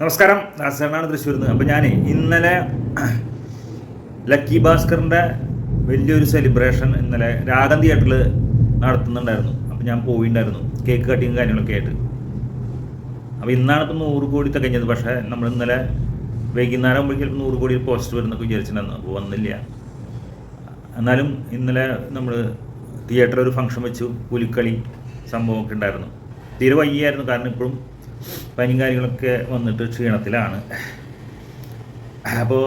നമസ്കാരം. ദാസനാണ് തൃശ്ശൂരിൽ നിന്ന് അപ്പോൾ ഞാൻ ഇന്നലെ ലക്കി ഭാസ്കറിന്റെ വലിയൊരു സെലിബ്രേഷൻ ഇന്നലെ രാഗം തിയേറ്ററിൽ നടത്തുന്നുണ്ടായിരുന്നു. അപ്പോൾ ഞാൻ പോയിണ്ടായിരുന്നു. കേക്ക് കട്ടിങ് കാര്യങ്ങളൊക്കെ ആയിട്ട്. അപ്പോൾ ഇന്നാണ് ഇപ്പോൾ നൂറ് കോടി തികഞ്ഞത്. പക്ഷേ നമ്മൾ ഇന്നലെ വൈകുന്നേരം ആകുമ്പോഴേക്കും നൂറ് കോടി പോസ്റ്റ് വരുന്നൊക്കെ വിചാരിച്ചിട്ടുണ്ടായിരുന്നു. അപ്പോൾ വന്നില്ല. എന്നാലും ഇന്നലെ നമ്മൾ തിയേറ്ററിൽ ഒരു ഫംഗ്ഷൻ വെച്ചു. പുലിക്കളി സംഭവമൊക്കെ ഉണ്ടായിരുന്നു. തീരെ വയ്യായിരുന്നു. കാരണം ഇപ്പോഴും പനിയും കാര്യങ്ങളൊക്കെ വന്നിട്ട് ക്ഷീണത്തിലാണ്. അപ്പോൾ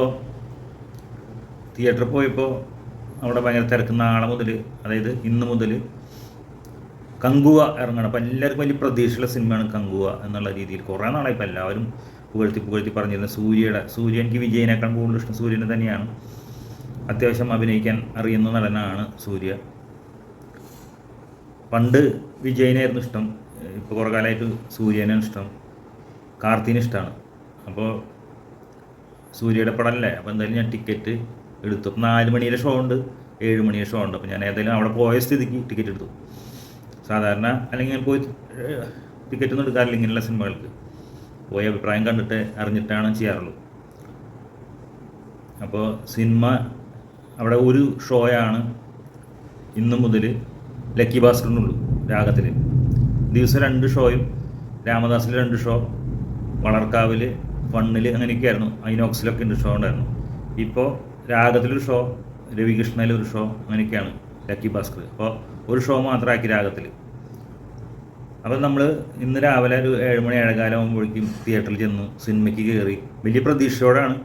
തിയേറ്ററിൽ പോയപ്പോൾ അവിടെ ഭയങ്കര തിരക്ക് നാളെ മുതൽ അതായത് ഇന്ന് മുതൽ കങ്കുവ ഇറങ്ങണം. അപ്പം എല്ലാവർക്കും വലിയ പ്രതീക്ഷയുള്ള സിനിമയാണ് കങ്കുവ എന്നുള്ള രീതിയിൽ. കുറേ നാളായി എല്ലാവരും പുകഴ്ത്തി പുകഴ്ത്തി പറഞ്ഞിരുന്ന സൂര്യയുടെ സൂര്യ എനിക്ക് വിജയനേക്കാൾ കൂടുതൽ ഇഷ്ടം സൂര്യനെ തന്നെയാണ്. അത്യാവശ്യം അഭിനയിക്കാൻ അറിയുന്ന നടനാണ് സൂര്യ. പണ്ട് വിജയനായിരുന്നു ഇഷ്ടം. ഇപ്പോൾ കുറേ കാലമായിട്ട് സൂര്യനാണ് ഇഷ്ടം കാർത്തീന് ഇഷ്ടമാണ് അപ്പോൾ സൂര്യയുടെ പടമല്ലേ അപ്പോൾ എന്തായാലും ഞാൻ ടിക്കറ്റ് എടുത്തു. നാല് മണിയുടെ ഷോ ഉണ്ട് ഏഴ് മണിയുടെ ഷോ ഉണ്ട്. അപ്പോൾ ഞാൻ ഏതായാലും അവിടെ പോയ സ്ഥിതിക്ക് ടിക്കറ്റ് എടുത്തു. സാധാരണ അല്ലെങ്കിൽ ഞാൻ പോയി ടിക്കറ്റ് ഒന്നും എടുക്കാറില്ല ഇങ്ങനെയുള്ള സിനിമകൾക്ക്. പോയി അഭിപ്രായം കണ്ടിട്ട് അറിഞ്ഞിട്ടാണ് ചെയ്യാറുള്ളത് അപ്പോൾ സിനിമ അവിടെ ഒരു ഷോയാണ് ഇന്നു മുതൽ ലക്കി ഭാസ്കറിനുള്ളൂ രാഗത്തിൽ ദിവസം രണ്ട് ഷോയും രാമദാസിൽ രണ്ട് ഷോ വളർക്കാവിൽ ഫണ്ണിൽ അങ്ങനെയൊക്കെയായിരുന്നു. ഐനോക്സിലൊക്കെ ഉണ്ട് ഷോ ഉണ്ടായിരുന്നു. ഇപ്പോൾ രാഗത്തിലൊരു ഷോ രവികൃഷ്ണയിൽ ഒരു ഷോ അങ്ങനെയൊക്കെയാണ് ലക്കി ഭാസ്കർ. അപ്പോൾ ഒരു ഷോ മാത്രമാക്കി രാഗത്തിൽ അപ്പോൾ നമ്മൾ ഇന്ന് രാവിലെ ഒരു ഏഴുമണി ഏഴകാലം ആകുമ്പോഴേക്കും തിയേറ്ററിൽ ചെന്നു സിനിമയ്ക്ക് കയറി വലിയ പ്രതീക്ഷയോടാണ്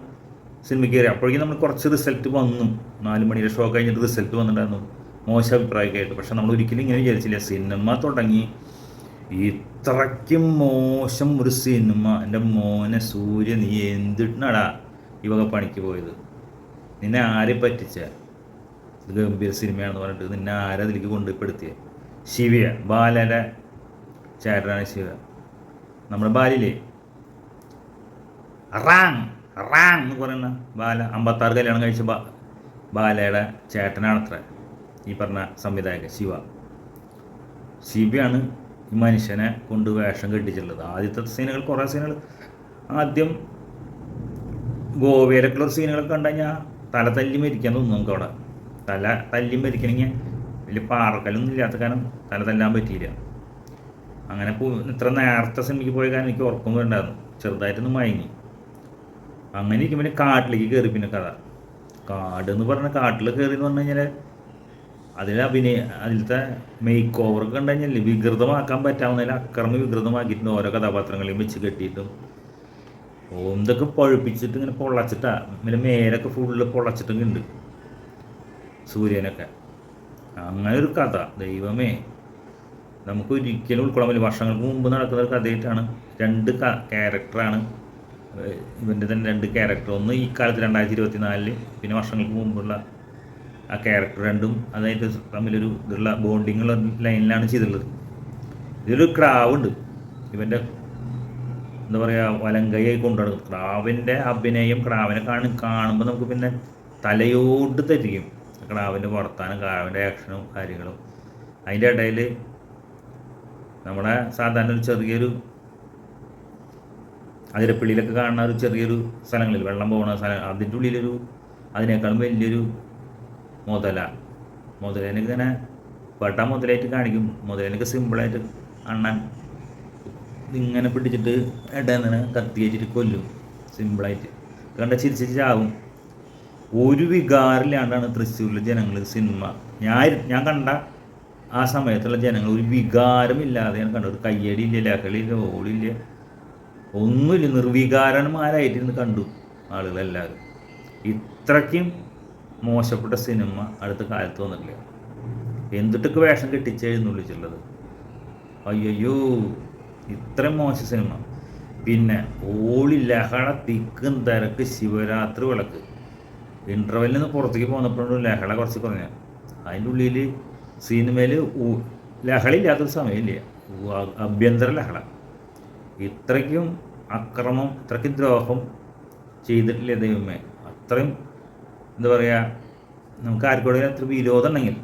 സിനിമയ്ക്ക് കയറി. അപ്പോഴേക്കും നമ്മൾ കുറച്ച് റിസൾട്ട് വന്നു. നാല് മണിയുടെ ഷോ കഴിഞ്ഞിട്ട് റിസൾട്ട് വന്നിട്ടുണ്ടായിരുന്നു. മോശം അഭിപ്രായമൊക്കെ ആയിട്ട്. പക്ഷെ നമ്മൾ ഒരിക്കലും ഇങ്ങനെ വിചാരിച്ചില്ല. സിനിമ തുടങ്ങി ഇത്രയ്ക്കും മോശം ഒരു സിനിമ. എന്റെ മോനെ സൂര്യ നീ എന്തിട്ടാടാ ഈ വക പണിക്ക് പോയത്? നിന്നെ ആരെ പറ്റിച്ച? ഇത് ഗംഭീര സിനിമയാണെന്ന് പറഞ്ഞിട്ട് നിന്നെ ആരെ അതിലേക്ക് കൊണ്ടുപ്പെടുത്തിയത് ശിവയ ബാലയുടെ ചേട്ടനാണ് ശിവ. നമ്മുടെ ബാലില്ലേ? റാങ് റാങ് എന്ന് പറയുന്ന ബാല. അമ്പത്താറ് കല്യാണം കഴിച്ച ബാ ബാലയുടെ ചേട്ടനാണത്ര ഈ പറഞ്ഞ സംവിധായകൻ ശിവ. ശിവയാണ് ഈ മനുഷ്യനെ കൊണ്ട് വേഷം കെട്ടിച്ചിട്ടുള്ളത്. ആദ്യത്തെ സീനുകൾ കുറേ സീനുകൾ. ആദ്യം ഗോവയിലൊക്കെയുള്ള സീനുകളൊക്കെ കണ്ടു കഴിഞ്ഞാൽ തല തല്ലി മരിക്കാൻ തോന്നും നമുക്ക് അവിടെ. തല തല്ലി മരിക്കണമെങ്കിൽ വലിയ പാറക്കലൊന്നും ഇല്ലാത്ത കാരണം തല തല്ലാൻ പറ്റിയില്ല. അങ്ങനെ ഇത്ര നേരത്തെ സിനിമയ്ക്ക് പോയ കാരണം എനിക്ക് ഉറക്കം വേണ്ടായിരുന്നു ചെറുതായിട്ടൊന്ന് മയങ്ങി. അങ്ങനെ ഇരിക്കുമ്പോൾ കാട്ടിലേക്ക് കയറി പിന്നെ കഥ. കാട് എന്ന് പറഞ്ഞ കാട്ടിൽ കയറി എന്ന് പറഞ്ഞു കഴിഞ്ഞാൽ അതിൽ അഭിനയ അതിലത്തെ മേക്ക് ഓവർ കണ്ടുകഴിഞ്ഞാൽ വികൃതമാക്കാൻ പറ്റാവുന്നതിൽ അക്രമ വികൃതമാക്കിയിട്ടുണ്ട് ഓരോ കഥാപാത്രങ്ങളെയും വെച്ച് കെട്ടിയിട്ടും. ഓന്തൊക്കെ പഴുപ്പിച്ചിട്ട് ഇങ്ങനെ പൊള്ളച്ചിട്ടാ. പിന്നെ മേലൊക്കെ ഫുള്ള് പൊള്ളച്ചിട്ടൊക്കെ ഉണ്ട്. സൂര്യനൊക്കെ. അങ്ങനെ ഒരു കഥ. ദൈവമേ. നമുക്ക് ഒരിക്കലും ഉൾക്കൊള്ളാൻ പറ്റില്ല. വർഷങ്ങൾക്ക് മുമ്പ് നടക്കുന്ന ഒരു കഥയായിട്ടാണ്. രണ്ട് ക്യാരക്ടറാണ് ഇവന്റെ തന്നെ രണ്ട് ക്യാരക്ടർ ഒന്ന് ഈ കാലത്ത് രണ്ടായിരത്തി ഇരുപത്തി നാലിൽ പിന്നെ വർഷങ്ങൾക്ക് മുമ്പുള്ള ആ ക്യാരക്ടർ രണ്ടും അതായത് തമ്മിലൊരു ഇതുള്ള ബോണ്ടിങ്ങുള്ള ലൈനിലാണ് ചെയ്തിട്ടുള്ളത്. ഇതിലൊരു ക്രാവുണ്ട്. ഇവന്റെ എന്താ പറയുക വലങ്കയായി കൊണ്ടാണ് ക്രാവിന്റെ അഭിനയം ക്രാവിനെ കാണി കാണുമ്പോൾ നമുക്ക് പിന്നെ തലയോട് തെറ്റിക്കും. ക്രാവിന്റെ വർത്താനം ക്രാവിന്റെ ആക്ഷനും കാര്യങ്ങളും. അതിന്റെ ഇടയിൽ നമ്മുടെ സാധാരണ ഒരു ചെറിയൊരു അതിരപ്പള്ളിയിലൊക്കെ കാണുന്ന ഒരു ചെറിയൊരു സ്ഥലങ്ങളിൽ വെള്ളം പോകുന്ന സ്ഥലം അതിന്റെ ഉള്ളിലൊരു അതിനേക്കാളും വലിയൊരു മുതല. മുതലേനക്ക് ഇങ്ങനെ പെട്ട മുതലായിട്ട് കാണിക്കും. മുതലേനൊക്കെ സിമ്പിളായിട്ട് അണ്ണൻ ഇങ്ങനെ പിടിച്ചിട്ട് ഇടന്നിങ്ങനെ കത്തി വെച്ചിട്ട് കൊല്ലും. സിമ്പിളായിട്ട് കണ്ട ചിരിച്ച് ചാവും ഒരു വികാറില്ലാണ്ടാണ് തൃശ്ശൂരിലെ ജനങ്ങൾ സിനിമ. ഞാൻ ഞാൻ കണ്ട ആ സമയത്തുള്ള ജനങ്ങൾ ഒരു വികാരമില്ലാതെയാണ് കണ്ടത്. ഒരു കയ്യടിയില്ല ലഹളിയില്ല ഓടില്ല ഒന്നുമില്ല. നിർവികാരന്മാരായിട്ട് കണ്ടു ആളുകളെല്ലാവരും. ഇത്രയ്ക്കും മോശപ്പെട്ട സിനിമ അടുത്ത കാലത്ത് വന്നിട്ടില്ല. എന്തിട്ടൊക്കെ വേഷം കെട്ടിച്ചെഴുന്നള്ളിച്ചുള്ളത് അയ്യോ ഇത്ര മോശം സിനിമ. പിന്നെ ഓളി ലഹള തിക്കും തിരക്ക് ശിവരാത്രി വിളക്ക്. ഇന്റർവെല്ലിൽ നിന്ന് പുറത്തേക്ക് പോന്നപ്പോഴും ലഹള കുറച്ച് കുറഞ്ഞ അതിന്റെ ഉള്ളിൽ സിനിമയിൽ ലഹളയില്ലാത്തൊരു സമയമില്ല. അഭ്യന്തര ലഹള. ഇത്രയ്ക്കും അക്രമം ഇത്രയ്ക്കും ദ്രോഹം ചെയ്തിട്ടില്ല ദൈവമേ? അത്രയും എന്താ പറയുക നമുക്ക് ആർക്കോടും അത്ര വിരോധം ഉണ്ടെങ്കിൽ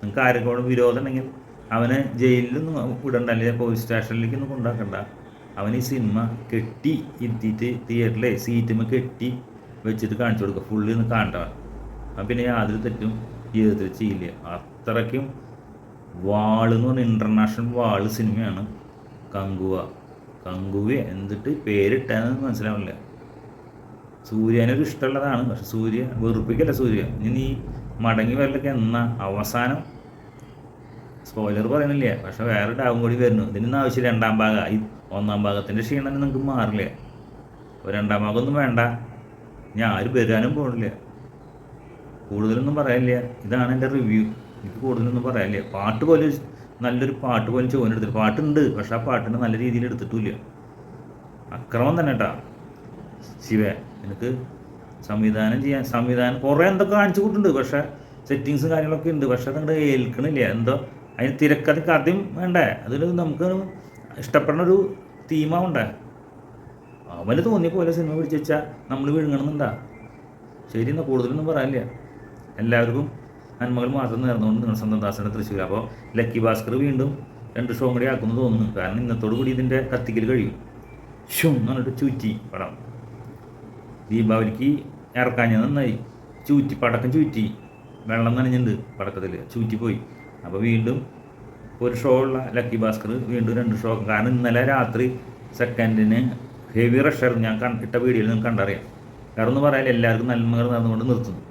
നമുക്ക് ആർക്കോടും വിരോധം ഉണ്ടെങ്കിൽ അവനെ ജയിലിലൊന്നും വിടണ്ട അല്ലെങ്കിൽ പോലീസ് സ്റ്റേഷനിലേക്ക് സ്റ്റേഷനിലേക്കൊന്നും കൊണ്ടാക്കണ്ട അവൻ ഈ സിനിമ കെട്ടി ഇരുത്തിയിട്ട് തിയേറ്ററിലെ സീറ്റുമ്മ കെട്ടി വെച്ചിട്ട് കാണിച്ചു കൊടുക്കുക. ഫുള്ളിൽ നിന്ന് കാണണ്ടവൻ അപ്പം പിന്നെ യാതൊരു തെറ്റും ജീവിതത്തിൽ ചെയ്യില്ല. അത്രയ്ക്കും വാൾ എന്ന് പറഞ്ഞ ഇന്റർനാഷണൽ വാൾ സിനിമയാണ് കങ്കുവ. കങ്കുവ എന്നിട്ട് പേരിട്ടാന്ന് മനസ്സിലാവില്ല സൂര്യനൊരു ഇഷ്ടമുള്ളതാണ് പക്ഷെ സൂര്യ വെറുപ്പിക്കല്ല സൂര്യ. ഇനി നീ മടങ്ങി വരലൊക്കെ എന്നാ അവസാനം? സ്പോയിലർ പറയുന്നില്ല? പക്ഷെ വേറെ ഡാവും കൂടി വരുന്നു. ഇതിനൊന്നും ആവശ്യം രണ്ടാം ഭാഗം. ഈ ഒന്നാം ഭാഗത്തിന്റെ ക്ഷീണം നിങ്ങൾക്ക് മാറില്ല? അപ്പോൾ രണ്ടാം ഭാഗമൊന്നും വേണ്ട. ഞാൻ ആരും വരാനും പോകണില്ല കൂടുതലൊന്നും പറയാനില്ല ഇതാണ് എന്റെ റിവ്യൂ എനിക്ക് കൂടുതലൊന്നും പറയാനില്ല പാട്ട് പോലും നല്ലൊരു പാട്ട് പോലും ചോദിച്ചെടുത്തില്ല പാട്ടുണ്ട് പക്ഷെ ആ പാട്ടിനെ നല്ല രീതിയിൽ എടുത്തിട്ടില്ല അക്രമം തന്നെ കേട്ടാ ശിവ എനിക്ക് സംവിധാനം ചെയ്യാൻ സംവിധാനം കുറേ എന്തൊക്കെ കാണിച്ചു കൂട്ടുണ്ട് പക്ഷേ സെറ്റിങ്സും കാര്യങ്ങളൊക്കെ ഉണ്ട്. പക്ഷേ അതങ്ങോട്ട് ഏൽക്കണില്ല. എന്തോ അതിന് തിരക്കഥ കഥയും വേണ്ടേ? അതിൽ നമുക്ക് ഇഷ്ടപ്പെടുന്ന ഒരു തീമാവണ്ടേ അവന് തോന്നിയ പോലെ സിനിമ പിടിച്ച് വെച്ചാൽ നമ്മൾ വിഴുങ്ങണമെന്നുണ്ടാ? ശരി എന്നാൽ കൂടുതലൊന്നും പറയാനില്ല. എല്ലാവർക്കും നന്മകൾ മാത്രം നേർന്നുകൊണ്ട് നിങ്ങൾ സ്വന്തം ദാസയുടെ തൃശ്ശൂർ അപ്പോൾ ലക്കി ഭാസ്കർ വീണ്ടും രണ്ട് ഷോ കൂടി ആക്കുമെന്ന് തോന്നുന്നു. കാരണം ഇന്നത്തോടു കൂടി ഇതിന്റെ കത്തിക്കൽ കഴിയും. ഷും എന്ന് പറഞ്ഞിട്ട് ചുറ്റി പടം. ദീപാവലിക്ക് ഇറക്കാഞ്ഞ നന്നായി. ചൂറ്റി പടക്കം ചൂറ്റി. വെള്ളം നനഞ്ഞിട്ടുണ്ട് പടക്കത്തിൽ ചൂറ്റി പോയി. അപ്പോൾ വീണ്ടും ഒരു ഷോ ഉള്ള ലക്കി ഭാസ്കർ വീണ്ടും രണ്ട് ഷോ കാരണം ഇന്നലെ രാത്രി സെക്കൻഡിന് ഹെവി റഷർ ഞാൻ കണ്ടിട്ട വീഡിയോയിൽ നിങ്ങൾക്ക് കണ്ടറിയാം. കാരണം ഒന്ന് പറയാൻ എല്ലാവർക്കും നന്മകൾ നടന്നുകൊണ്ട് നിർത്തുന്നു.